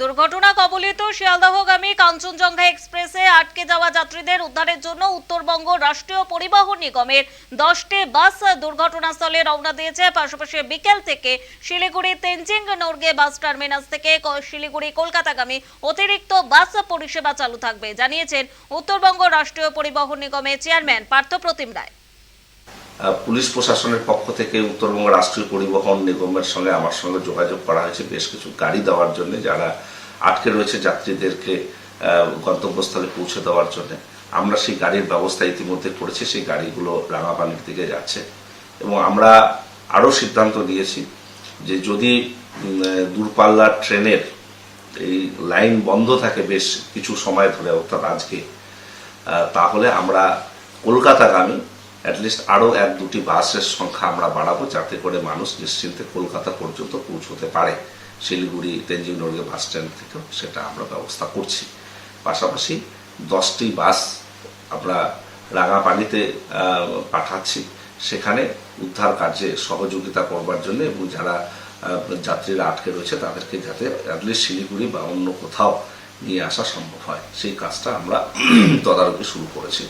দুর্ঘটনা কবলিত শিয়ালদহগামী কাঞ্চনজঙ্ঘা এক্সপ্রেসে আটকে যাওয়া যাত্রীদের উদ্ধারের জন্য উত্তরবঙ্গ রাষ্ট্রীয় পরিবহন নিগমের দশটি বাস দুর্ঘটনাস্থলে রওনা দিয়েছে। পাশাপাশি বিকেল থেকে শিলিগুড়ি তেনজিং নর্গে বাস টার্মিনাস থেকে শিলিগুড়ি কলকাতাগামী অতিরিক্ত বাস পরিষেবা চালু থাকবে, জানিয়েছেন উত্তরবঙ্গ রাষ্ট্রীয় পরিবহন নিগমের চেয়ারম্যান পার্থপ্রতিম রায়। পুলিশ প্রশাসনের পক্ষ থেকে উত্তরবঙ্গ রাষ্ট্রীয় পরিবহন নিগমের সঙ্গে আমার সঙ্গে যোগাযোগ করা হয়েছে, বেশ কিছু গাড়ি দেওয়ার জন্য, যারা আটকে রয়েছে যাত্রীদেরকে গন্তব্যস্থলে পৌঁছে দেওয়ার জন্য। আমরা সেই গাড়ির ব্যবস্থা ইতিমধ্যে করেছি, সেই গাড়িগুলো রাঙাপানির দিকে যাচ্ছে। এবং আমরা আরও সিদ্ধান্ত নিয়েছি যে যদি দূরপাল্লার ট্রেনের এই লাইন বন্ধ থাকে বেশ কিছু সময় ধরে, অর্থাৎ আজকে তাহলে আমরা কলকাতাগামী অ্যাটলিস্ট আরও এক দুটি বাসের সংখ্যা আমরা বাড়াবো যাতে করে মানুষ নিশ্চিন্তে কলকাতা পর্যন্ত পৌঁছতে পারে। শিলিগুড়ি, তেনজিং নর্গে বাস স্ট্যান্ড থেকেও সেটা আমরা ব্যবস্থা করছি। পাশাপাশি দশটি বাস আমরা রাঙাপানিতে পাঠাচ্ছি। সেখানে উদ্ধার কার্যে সহযোগিতা করবার জন্য এবং যারা যাত্রীরা আটকে রয়েছে তাদেরকে যাতে অ্যাটলিস্ট শিলিগুড়ি বা অন্য কোথাও নিয়ে আসা সম্ভব হয়। সেই কাজটা আমরা তদারকি শুরু করেছি।